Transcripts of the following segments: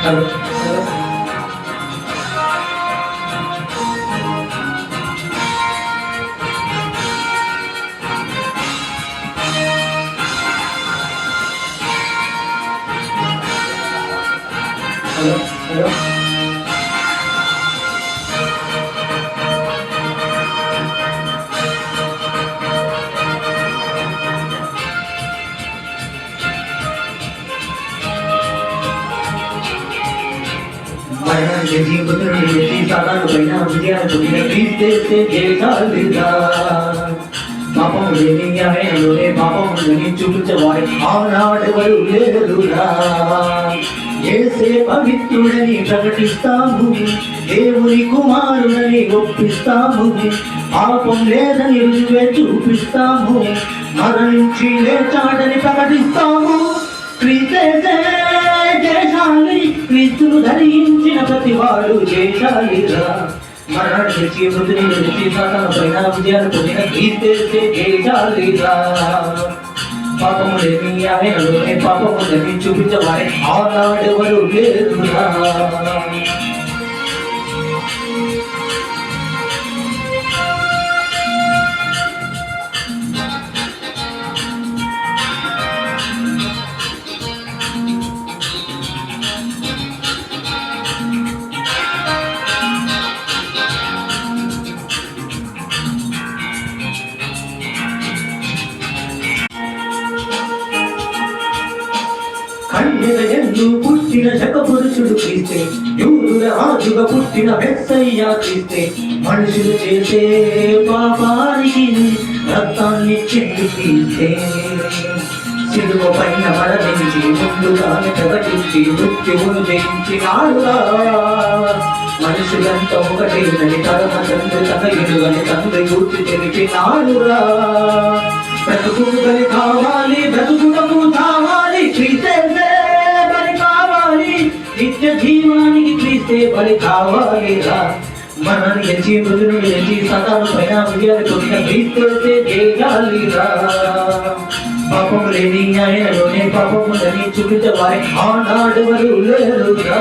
발로 펴요. 발로 펴요. పైన విజయాలు పొందిన క్రీస్తే ఆనాడెవరు లేరురా ఏసే పవిత్రుడని ప్రకటిస్తాము దేవుని కుమారుడని ఒప్పిస్తాము పాపం లేదని రుజువే చూపిస్తాము మరణించి లేచాడని ప్రకటిస్తాము క్రీస్తే క్రీస్తును ధరించిన ప్రతి వాడు జయశాలిరా మరణాన్ని మృతిని తెచ్చి సాతాను పైన విజయాలు పొందిన క్రీస్తే జయశాలిరా పాపము ఆయనలోనే పాపము ఆనాడెవరు కన్యక పుట్టిన శక పురుషుడు క్రీస్తే. యూదుల రాజుగా పుట్టిన వెస్సయ్య క్రీస్తే. మనుషులు చేసే పాపానికి రక్తాన్ని చెంది తీస్తే. సిలువ పైన మరణించి ముందుగానే ప్రకటించి మృత్యువును జయించినాడుగా మనుషులంతా ఒకటేనని తరమ తండ్రి తన తండ్రి గుర్తు తెలిపినాడురా. బ్రతుకు కావాలి బ్రతుకుటకు జీవానికి క్రీస్తే బలి కావాలి రా మనని గెలిచి మృతులు గెలిచి సదాను పైన విజయాలు పొందిన క్రీస్తే చేయాలిరా పాపము లేని ఆయనలోనే పాపము లేని చూపించవారి ఆనాడు వరు లేరురా.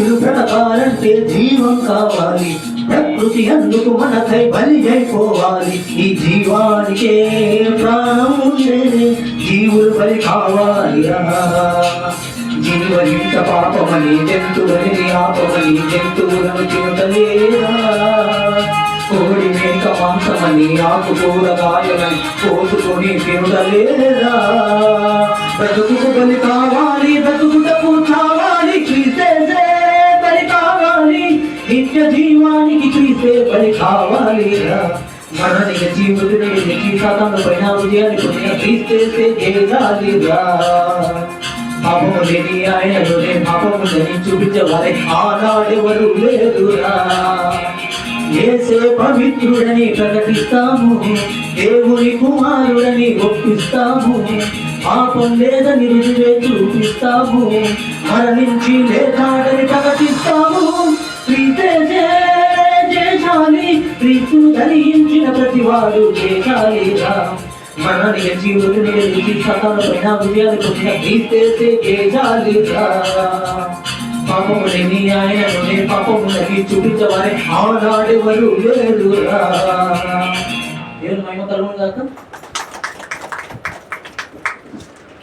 మనుషులు బ్రతకాలంటే జీవం కావాలి. ప్రకృతి అందుకు మనకై బలి అయిపోవాలి. ఈ జీవానికే ప్రాణం ఉండే జీవులు బలి కావాలి జీవలింత పాపమని జంతువులని ఆపమని జంతువులను తినటలేదా కోడి మేక మాంసమని ఆకు కూరగాయలని కోసుకొని తినటలేదా బ్రతుకు బలి కావాలి బ్రతుకుటకు నిత్య జీవానికి చూసే పని కావాలి మరణిక జీవుడిని నిత్య సాతాను పైన ఉదయాన్ని పొందిన క్రీస్తే చేయాలిరా పాపము లేని ఆయనలోనే పాపము లేని చూపించవారే ఆనాడెవరు లేదురా. ఏసే పవిత్రుడని ప్రకటిస్తాము. దేవుని కుమారుడని ఒప్పిస్తాము. పాపం లేదని రుజువే చూపిస్తాము. మరణించి లేదాడని కలిగించిన ప్రతి వాడు చేశాలిరా మనని జీవుడిని నిలిచి సతాను పైన విజయాలు పొందిన క్రీస్తే చేశాలిరా పాపము లేని ఆయనలోనే పాపము లేని చూపించవారే ఆనాడెవరు లేదురా దేవుని మహిమ కలుగును గాక.